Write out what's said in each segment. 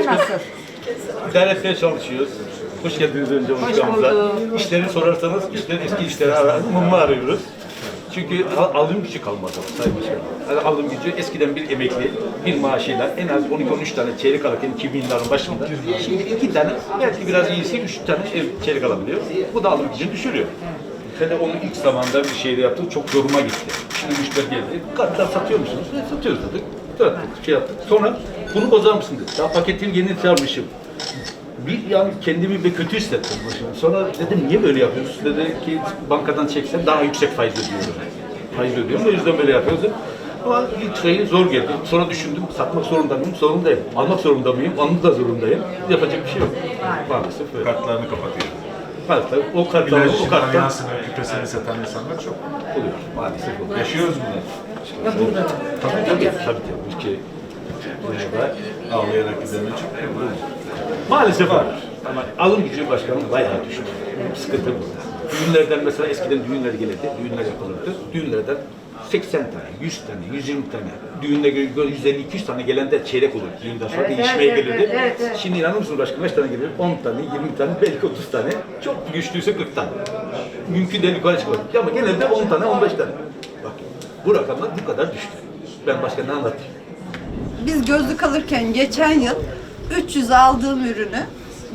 İşler nasıl? İdare etmeye çalışıyoruz. Hoş geldiniz önce bulduk. İşleri sorarsanız işler eski işleri ararız, mumla arıyoruz. Çünkü al- alım gücü kalmadı Sayın Başkanım. Yani alım gücü eskiden bir emekli bir maaşıyla en az 12-13 tane çeyrek alırken 2000 yılların başında şimdi iki tane belki biraz iyisi üç tane ev- çeyrek alabiliyor. Bu da alım gücünü düşürüyor. Hele onu ilk zamanda bir şeyde yaptık, çok zoruma gitti. Şimdi müşteri geldi, kartlar satıyor musunuz? E, satıyoruz dedik. Sattık, şey yaptık. Sonra bunu bozar mısın dedi. Daha paketin yeni sarmışım. Bir yani kendimi bir kötü hissettim başıma. Sonra dedim niye böyle yapıyorsun? Dedi ki bankadan çeksem daha yüksek faiz ödüyorum. Faiz ödüyorum o yüzden böyle yapıyoruz. Ama ilk şeyi zor geldi. Sonra düşündüm satmak zorunda mıyım? Zorundayım. Almak zorunda mıyım? Almak da zorundayım. Yapacak bir şey yok. Maalesef öyle. kartlarını kapatıyor. Maalesef o kartlar, İlaç o kartlar manyasını, küpesini satan insanlar çok. oluyor. Maalesef oluyor. Yaşıyoruz bunlar. Tabii tabii. Tabii tabii. Ülke burada Ağlayarak gidene çok. Maalesef var. Ama alım gücü başkanım bayağı düşük. Sıkıntı burada. Düğünlerden mesela eskiden düğünler gelirdi, düğünler yapılırdı. Düğünlerden 80 tane, 100 tane, 120 tane, düğünde 150-200 tane gelen de çeyrek olur. Düğünden sonra Evet, değişmeye evet, gelirdi. evet, evet. Şimdi inanır mısın başkanım kaç tane gelir? 10 tane, 20 tane, belki 30 tane. Çok güçlüyse 40 tane. Mümkün değil yukarı çıkmak. Ama genelde 10 tane, 15 tane. Bak bu rakamlar bu kadar düştü. Ben başka ne anlatayım? Biz gözlük alırken geçen yıl 300 aldığım ürünü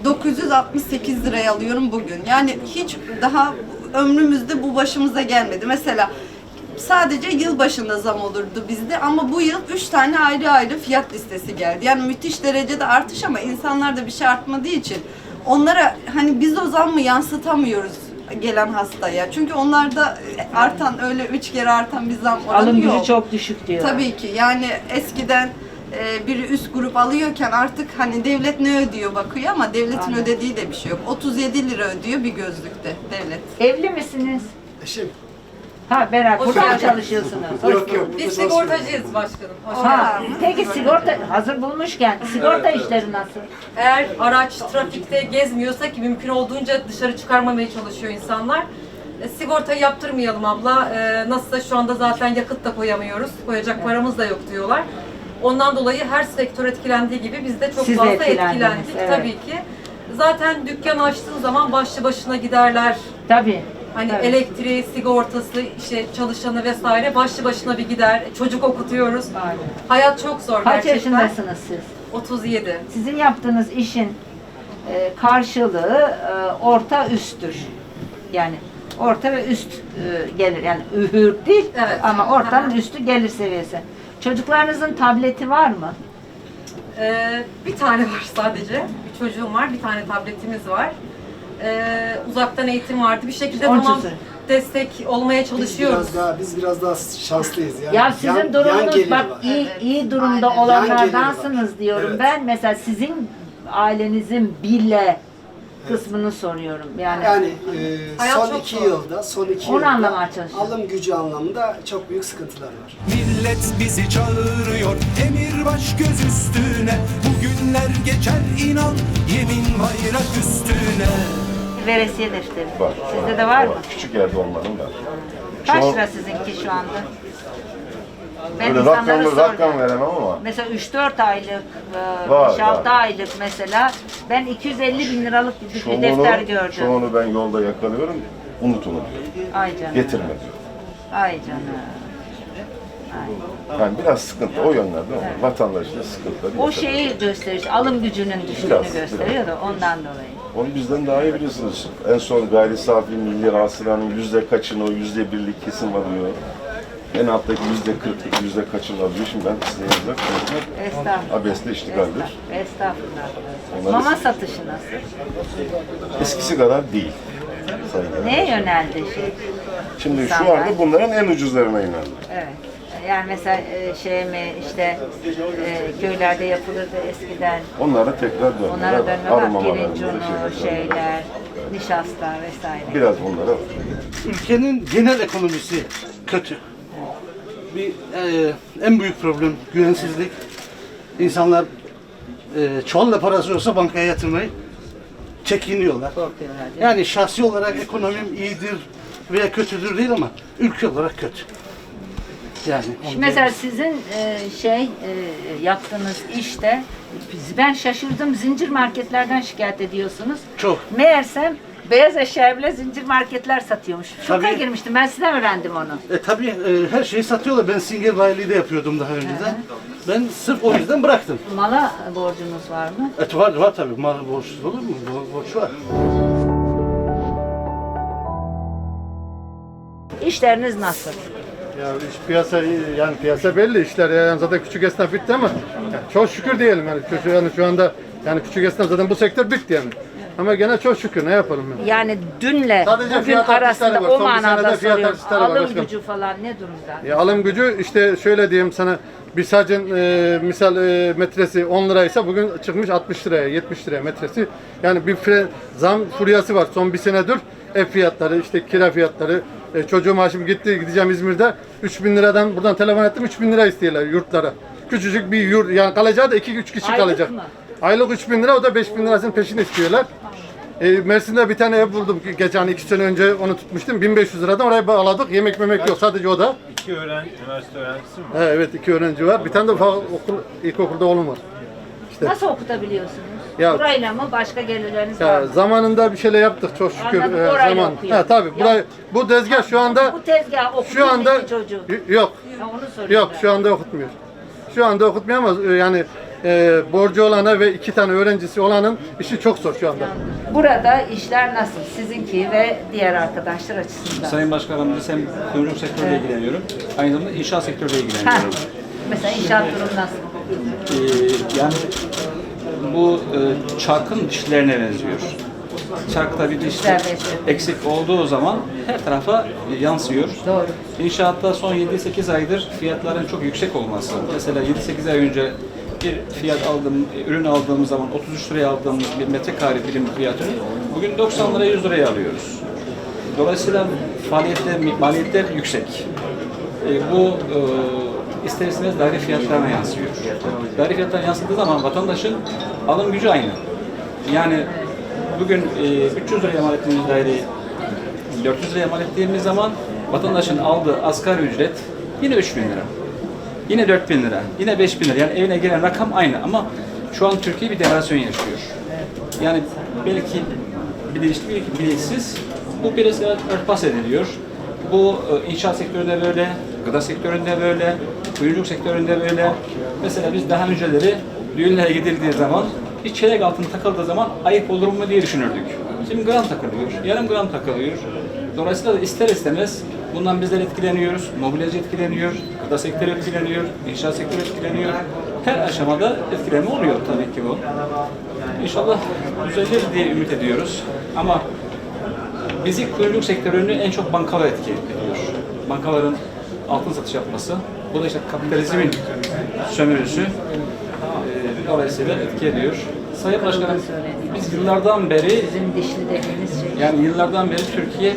968 liraya alıyorum bugün. Yani hiç daha ömrümüzde bu başımıza gelmedi. Mesela sadece yıl başında zam olurdu bizde ama bu yıl 3 tane ayrı ayrı fiyat listesi geldi. Yani müthiş derecede artış ama insanlarda bir şey artmadığı için onlara hani biz o zammı yansıtamıyoruz gelen hastaya. Çünkü onlarda artan öyle 3 kere artan bir zam oranı Alım yok. gücü çok düşük diyor. Tabii ki yani eskiden e, biri üst grup alıyorken artık hani devlet ne ödüyor bakıyor ama devletin Aynen. ödediği de bir şey yok. 37 lira ödüyor bir gözlükte devlet. Evli misiniz? Eşim. Ha beraber. Burada mı çalışıyorsunuz? Yok yok. Biz sigortacıyız başkanım. Hoş Ha, geldiniz. peki sigorta hazır bulmuşken sigorta işleri nasıl? Eğer araç trafikte gezmiyorsa ki mümkün olduğunca dışarı çıkarmamaya çalışıyor insanlar. E, sigortayı yaptırmayalım abla. E, nasılsa şu anda zaten yakıt da koyamıyoruz. Koyacak paramız da yok diyorlar. Ondan dolayı her sektör etkilendiği gibi biz de çok Siz de fazla etkilendiniz, etkilendik evet. tabii ki. Zaten dükkan açtığın zaman başlı başına giderler. Tabii. Hani tabii. elektriği, sigortası, işte çalışanı vesaire başlı başına bir gider. Çocuk okutuyoruz. Hayat çok zor Kaç gerçekten. yaşındasınız siz? 37. Sizin yaptığınız işin e, karşılığı e, orta üsttür. Yani orta ve üst e, gelir. Yani ühür değil Evet. ama ortanın Aha. üstü gelir seviyesi. Çocuklarınızın tableti var mı? Ee, bir tane var sadece. Bir çocuğum var, bir tane tabletimiz var. Ee, uzaktan eğitim vardı. Bir şekilde Onun tamam için. destek olmaya Biz çalışıyoruz. biraz daha biz biraz daha şanslıyız yani. Ya sizin Yan- yan durumunuz geliri bak var. iyi iyi durumda Aynen. olanlardansınız diyorum Evet. ben. Mesela sizin ailenizin bile kısmını soruyorum. Yani, Yani e, Hayat son çok iki zor. yılda, son iki Onu yılda anlamaya çalışıyorum. alım gücü anlamında çok büyük sıkıntılar var. Millet bizi çağırıyor emir baş göz üstüne Bugünler geçer inan yemin bayrak üstüne veresiye defteri. Var. Sizde de var mı? Küçük yerde olmanın var. Kaç Şu- lira sizinki şu anda? Ben Öyle insanlara rakamlı sordum. rakam veremem ama Mesela 3-4 aylık, e, Var, 5-6 var. aylık mesela ben 250 bin liralık bir çoğunu, defter gördüm. çoğunu ben yolda yakalıyorum. Unut onu diyor. Ay canım. Getirme diyor. Ay canım. Yani biraz sıkıntı o yönlerde ama vatandaşın sıkıntıları O yaşanıyor. şeyi gösteriyor, işte, alım gücünün düştüğünü Biraz, gösteriyor da ondan dolayı. Onu bizden daha iyi biliyorsunuz. En son gayri safi milli hasılanın yüzde kaçını o yüzde birlik kesim alıyor. En alttaki yüzde kırklık yüzde kaçını alıyor. Şimdi ben size yazacak Estağfurullah. abesle iştigaldir. Estağfurullah. Mama satışı nasıl? Eskisi kadar değil. Sayın Genel Neye Başkanım. yöneldi şey? Şimdi şu anda bunların en ucuzlarına inandı. Evet. Yani mesela e, şey mi işte e, köylerde yapılırdı eskiden. Onlara tekrar dönmeler Onlara var. dönme var. Armamalarımızda Pirinç unu, şeyler şeyler, nişasta vesaire. Biraz bunlara var. ülkenin genel ekonomisi kötü. Bir e, en büyük problem güvensizlik. İnsanlar e, çualla parası olsa bankaya yatırmayı çekiniyorlar. Korkuyorlar. değil mi? Yani şahsi olarak ekonomim iyidir veya kötüdür değil ama ülke olarak kötü. Yani onu Mesela sizin e, şey e, yaptığınız işte ben şaşırdım zincir marketlerden şikayet ediyorsunuz. Çok. Meğersem beyaz eşya bile zincir marketler satıyormuş. Şoka Tabii. girmiştim. Ben sizden öğrendim onu. E tabii e, her şeyi satıyorlar. Ben Singer bayiliği de yapıyordum daha önceden. Ben sırf o yüzden bıraktım. Mala borcunuz var mı? Et var var tabii. Mal borçsuz olur mu? Bo- Borç var. İşleriniz nasıl? Ya iş piyasa yani piyasa belli işler yani zaten küçük esnaf bitti ama yani çok şükür diyelim yani şu, yani şu anda yani küçük esnaf zaten bu sektör bitti yani. Ama gene çok şükür ne yapalım yani. Yani dünle Sadece bugün fiyat artışları arasında var. o Son bir manada fiyat soruyorum. artışları var Alım başkanım. gücü falan ne durumda? Ya alım gücü işte şöyle diyeyim sana bir sacın e, misal e, metresi 10 liraysa bugün çıkmış 60 liraya 70 liraya metresi. Yani bir fre, zam furyası var son bir senedir. Ev fiyatları işte kira fiyatları e, çocuğum maaşım gitti gideceğim İzmir'de 3000 liradan buradan telefon ettim 3000 lira istiyorlar yurtlara. Küçücük bir yurt yani kalacağı da 2-3 kişi Aylık kalacak. mı? Aylık 3000 lira o da 5000 lirasının peşini istiyorlar. E, Mersin'de bir tane ev buldum geçen iki sene önce onu tutmuştum 1500 liradan oraya bağladık yemek memek yok sadece o da. İki öğren, üniversite öğrencisi mi? Ha, evet iki öğrenci var. Bir tane de ufak okul, ilkokulda oğlum var. Nasıl okutabiliyorsunuz? Ya- Burayla mı başka gelirleriniz var Ya, mı? zamanında bir şeyler yaptık çok şükür. Anladım, orayla zaman. okuyor. Ha tabii. Ya- Burayı, bu tezgah şu anda Bu tezgah okutuyor şu anda çocuğu. Y- yok. Ha, onu soruyorum Yok ben. şu anda okutmuyor. Şu anda okutmuyor ama e, yani e, borcu olana ve iki tane öğrencisi olanın işi çok zor şu anda. Burada işler nasıl? Sizinki ve diğer arkadaşlar açısından. Sayın Başkanım biz hem kuyumculuk sektörüyle ilgileniyorum. Aynı zamanda inşaat sektörüyle Ha, ilgileniyorum. mesela inşaat durum nasıl? Ee, yani bu e, çarkın dişlerine benziyor. Çarkta bir diş eksik olduğu zaman her tarafa yansıyor. Doğru. İnşaatta son 7-8 aydır fiyatların çok yüksek olması. Mesela 7-8 ay önce bir fiyat aldığım, ürün aldığımız zaman 33 liraya aldığımız bir metrekare birim fiyatını bugün 90 liraya 100 liraya alıyoruz. Dolayısıyla faaliyetler, maliyetler yüksek. E, bu e, ister istemez daire fiyatlarına yansıyor. Daire fiyatlarına yansıdığı zaman vatandaşın alım gücü aynı. Yani bugün e, 300 liraya mal ettiğimiz daireyi 400 liraya mal ettiğimiz zaman vatandaşın aldığı asgari ücret yine 3000 lira. Yine 4000 lira, yine 5000 lira. Yani evine gelen rakam aynı ama şu an Türkiye bir devalüasyon yaşıyor. Yani belki bilinçli, belki bilinçsiz bu biraz örtbas ediliyor. Bu e, inşaat sektöründe böyle, gıda sektöründe böyle, kuyumculuk sektöründe böyle. Mesela biz daha önceleri düğünlere gidildiği zaman bir çeyrek altın takıldığı zaman ayıp olur mu diye düşünürdük. Şimdi gram takılıyor, yarım gram takılıyor. Dolayısıyla ister istemez bundan bizler etkileniyoruz. Mobilyacı etkileniyor, gıda sektörü etkileniyor, inşaat sektörü etkileniyor. Her aşamada etkileme oluyor tabii ki bu. İnşallah düzelir diye ümit ediyoruz. Ama bizi kuyumculuk sektörünü en çok bankalar etki ediyor. Bankaların altın satış yapması. Bu da işte kapitalizmin sömürüsü. Ee, dolayısıyla etki ediyor. Sayın Başkanım, biz yıllardan beri Sizin dişli şey. Yani yıllardan beri Türkiye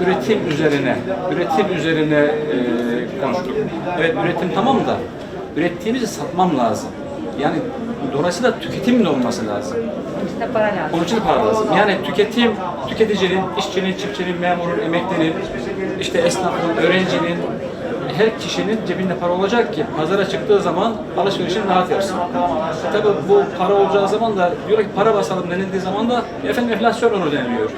üretim üzerine, üretim üzerine e, konuştuk. Evet üretim tamam da ürettiğimizi satmam lazım. Yani dolayısıyla tüketim de olması lazım. İşte para lazım. Onun için para lazım. Yani tüketim, tüketicinin, işçinin, çiftçinin, memurun, emeklinin, işte esnafın, öğrencinin, her kişinin cebinde para olacak ki pazara çıktığı zaman alışverişini rahat yapsın. Tabii bu para olacağı zaman da diyor ki para basalım denildiği zaman da efendim enflasyon olur deniliyor.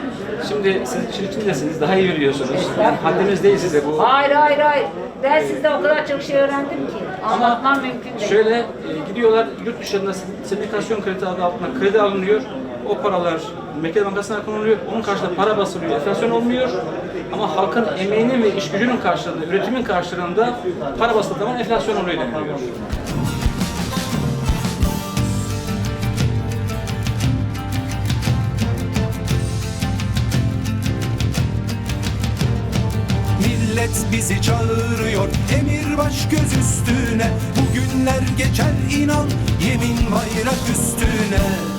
Şimdi siz için içindesiniz, daha iyi biliyorsunuz. Yani haddimiz değil size bu. Hayır hayır hayır. Ben sizden o kadar çok şey öğrendim ki. Anlatmam mümkün değil. Şöyle e, gidiyorlar yurt dışında sendikasyon kredi adı altında kredi alınıyor. O paralar Merkez Bankası'na konuluyor. Onun karşılığında para basılıyor. Enflasyon olmuyor. Ama halkın emeğinin ve iş gücünün karşılığında, üretimin karşılığında para basıldığı zaman enflasyon oluyor deniliyor. Millet bizi çağırıyor Emir baş göz üstüne Bugünler geçer inan Yemin bayrak üstüne